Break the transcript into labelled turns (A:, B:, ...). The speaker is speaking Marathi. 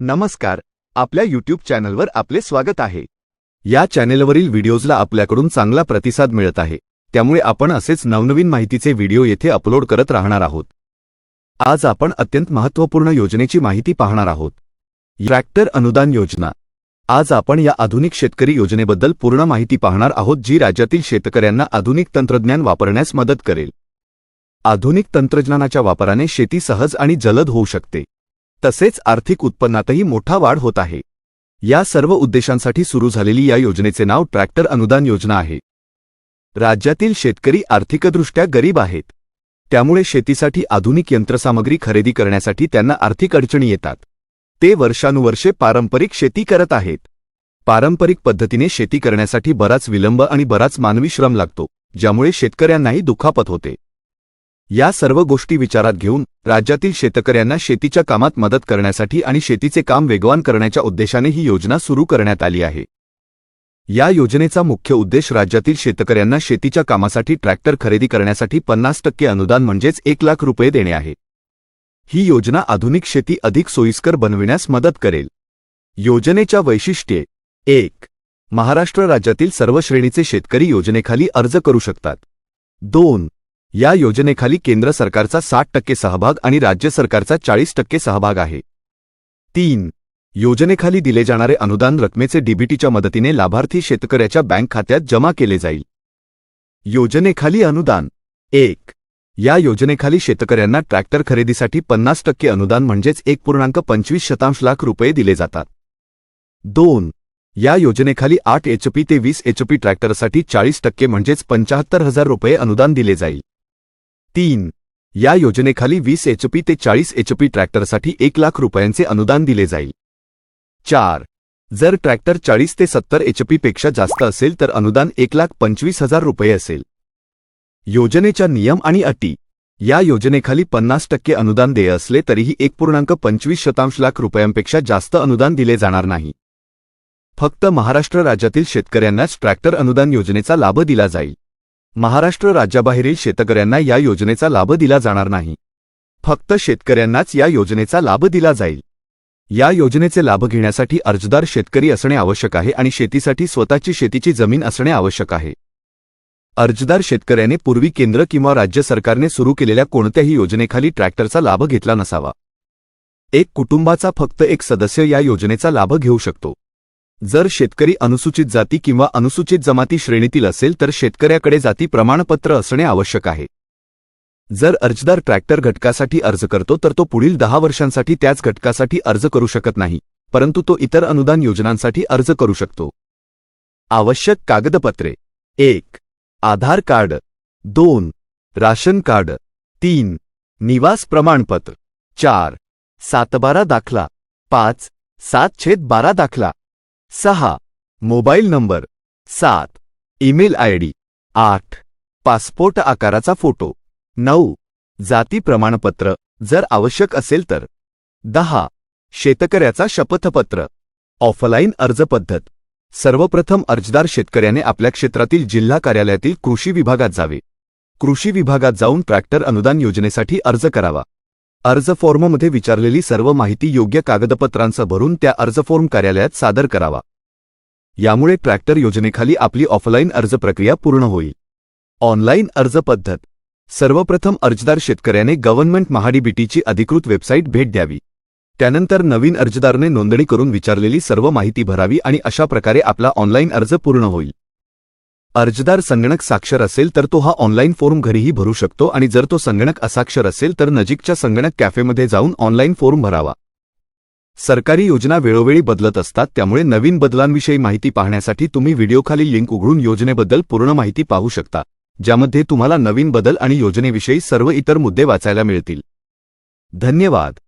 A: नमस्कार आपल्या यूट्यूब चॅनलवर आपले स्वागत आहे. या चॅनेलवरील व्हिडिओजला आपल्याकडून चांगला प्रतिसाद मिळत आहे. त्यामुळे आपण असेच नवनवीन माहितीचे व्हिडिओ येथे अपलोड करत राहणार आहोत. आज आपण अत्यंत महत्त्वपूर्ण योजनेची माहिती पाहणार आहोत. ट्रॅक्टर अनुदान योजना. आज आपण या आधुनिक शेतकरी योजनेबद्दल पूर्ण माहिती पाहणार आहोत जी राज्यातील शेतकऱ्यांना आधुनिक तंत्रज्ञान वापरण्यास मदत करेल. आधुनिक तंत्रज्ञानाच्या वापराने शेती सहज आणि जलद होऊ शकते. तसेच आर्थिक उत्पन्नातही मोठा वाढ होत आहे. या सर्व उद्देशांसाठी सुरू झालेली या योजनेचे नाव ट्रॅक्टर अनुदान योजना आहे. राज्यातील शेतकरी आर्थिकदृष्ट्या गरीब आहेत. त्यामुळे शेतीसाठी आधुनिक यंत्रसामग्री खरेदी करण्यासाठी त्यांना आर्थिक अडचणी येतात. ते वर्षानुवर्षे पारंपरिक शेती करत आहेत. पारंपरिक पद्धतीने शेती करण्यासाठी बराच विलंब आणि बराच मानवी श्रम लागतो ज्यामुळे शेतकऱ्यांनाही दुखापत होते. या सर्व गोष्टी विचारात घेऊन राज्यातील शेतकऱ्यांना शेतीच्या कामात मदत करण्यासाठी आणि शेतीचे काम वेगवान करण्याच्या उद्देशाने ही योजना सुरू करण्यात आली आहे. या योजनेचा मुख्य उद्देश राज्यातील शेतकऱ्यांना शेतीच्या कामासाठी ट्रॅक्टर खरेदी करण्यासाठी पन्नास टक्के अनुदान म्हणजेच एक लाख रुपये देणे आहे. ही योजना आधुनिक शेती अधिक सोयीस्कर बनविण्यास मदत करेल. योजनेच्या वैशिष्ट्ये. एक. महाराष्ट्र राज्यातील सर्व श्रेणीचे शेतकरी योजनेखाली अर्ज करू शकतात. दोन. या योजनेखाली केंद्र सरकारचा साठ टक्के सहभाग आणि राज्य सरकारचा चाळीस टक्के सहभाग आहे. तीन. योजनेखाली दिले जाणारे अनुदान रकमेचे डीबीटीच्या मदतीने लाभार्थी शेतकऱ्याच्या बँक खात्यात जमा केले जाईल. योजनेखाली अनुदान. एक. या योजनेखाली शेतकऱ्यांना ट्रॅक्टर खरेदीसाठी पन्नास टक्के अनुदान म्हणजेच एक पूर्णांक पंचवीस शतांश लाख रुपये दिले जातात. दोन. या योजनेखाली आठ एचपी ते वीस एचपी ट्रॅक्टरसाठी चाळीस टक्के म्हणजेच पंचाहत्तर हजार रुपये अनुदान दिले जाईल. तीन. या योजनेखाली वीस एचपी ते चाळीस एचपी ट्रॅक्टरसाठी एक लाख रुपयांचे अनुदान दिले जाईल. चार. जर ट्रॅक्टर चाळीस ते सत्तर एचपी पेक्षा जास्त असेल तर अनुदान एक लाख पंचवीस हजार रुपये असेल. योजनेच्या नियम आणि अटी. या योजनेखाली पन्नास टक्के अनुदान देय असले तरीही एक पूर्णांक पंचवीस शतांश लाख रुपयांपेक्षा जास्त अनुदान दिले जाणार नाही. फक्त महाराष्ट्र राज्यातील शेतकऱ्यांनाच ट्रॅक्टर अनुदान योजनेचा लाभ दिला जाईल. महाराष्ट्र राज्याबाहेरील शेतकऱ्यांना या योजनेचा लाभ दिला जाणार नाही. फक्त शेतकऱ्यांनाच या योजनेचा लाभ दिला जाईल. या योजनेचे लाभ घेण्यासाठी अर्जदार शेतकरी असणे आवश्यक आहे आणि शेतीसाठी स्वतःची शेतीची जमीन असणे आवश्यक आहे. अर्जदार शेतकऱ्याने पूर्वी केंद्र किंवा राज्य सरकारने सुरू केलेल्या कोणत्याही योजनेखाली ट्रॅक्टरचा लाभ घेतला नसावा. एक कुटुंबाचा फक्त एक सदस्य या योजनेचा लाभ घेऊ शकतो. जर शेतकरी अनुसूचित जाती किंवा अनुसूचित जमाती श्रेणीतील असेल तर शेतकऱ्याकडे जाती प्रमाणपत्र असणे आवश्यक आहे. जर अर्जदार ट्रॅक्टर घटकासाठी अर्ज करतो तर तो पुढील दहा वर्षांसाठी त्याच घटकासाठी अर्ज करू शकत नाही परंतु तो इतर अनुदान योजनांसाठी अर्ज करू शकतो. आवश्यक कागदपत्रे. एक. आधार कार्ड. दोन. Ration card. तीन. निवास प्रमाणपत्र. चार. सातबारा दाखला. पाच. सात छेद बारा दाखला. सहा. Mobile number. सात. Email I D. आठ. पासपोर्ट आकाराचा फोटो. नऊ. जाती प्रमाणपत्र. जर आवश्यक असेल तर. दहा. शेतकऱ्याचा शपथपत्र. ऑफलाईन अर्ज पद्धत. सर्वप्रथम अर्जदार शेतकऱ्याने आपल्या क्षेत्रातील जिल्हा कार्यालयातील कृषी विभागात जावे. कृषी विभागात जाऊन ट्रॅक्टर अनुदान योजनेसाठी अर्ज करावा. अर्ज फॉर्ममध्ये विचारलेली सर्व माहिती योग्य कागदपत्रांसह भरून त्या अर्ज फॉर्म कार्यालयात सादर करावा. यामुळे ट्रॅक्टर योजनेखाली आपली ऑफलाईन अर्ज प्रक्रिया पूर्ण होईल. ऑनलाईन अर्ज पद्धत. सर्वप्रथम अर्जदार शेतकऱ्याने गव्हर्नमेंट महाडीबीटीची अधिकृत वेबसाईट भेट द्यावी. त्यानंतर नवीन अर्जदारने नोंदणी करून विचारलेली सर्व माहिती भरावी आणि अशा प्रकारे आपला ऑनलाईन अर्ज पूर्ण होईल. अर्जदार संगणक साक्षर असेल तर तो हा ऑनलाईन फॉर्म घरीही भरू शकतो आणि जर तो संगणक असाक्षर असेल तर नजीकच्या संगणक कॅफेमध्ये जाऊन ऑनलाईन फॉर्म भरावा. सरकारी योजना वेळोवेळी बदलत असतात त्यामुळे नवीन बदलांविषयी माहिती पाहण्यासाठी तुम्ही व्हिडिओखाली लिंक उघडून योजनेबद्दल पूर्ण माहिती पाहू शकता ज्यामध्ये तुम्हाला नवीन बदल आणि योजनेविषयी सर्व इतर मुद्दे वाचायला मिळतील. धन्यवाद!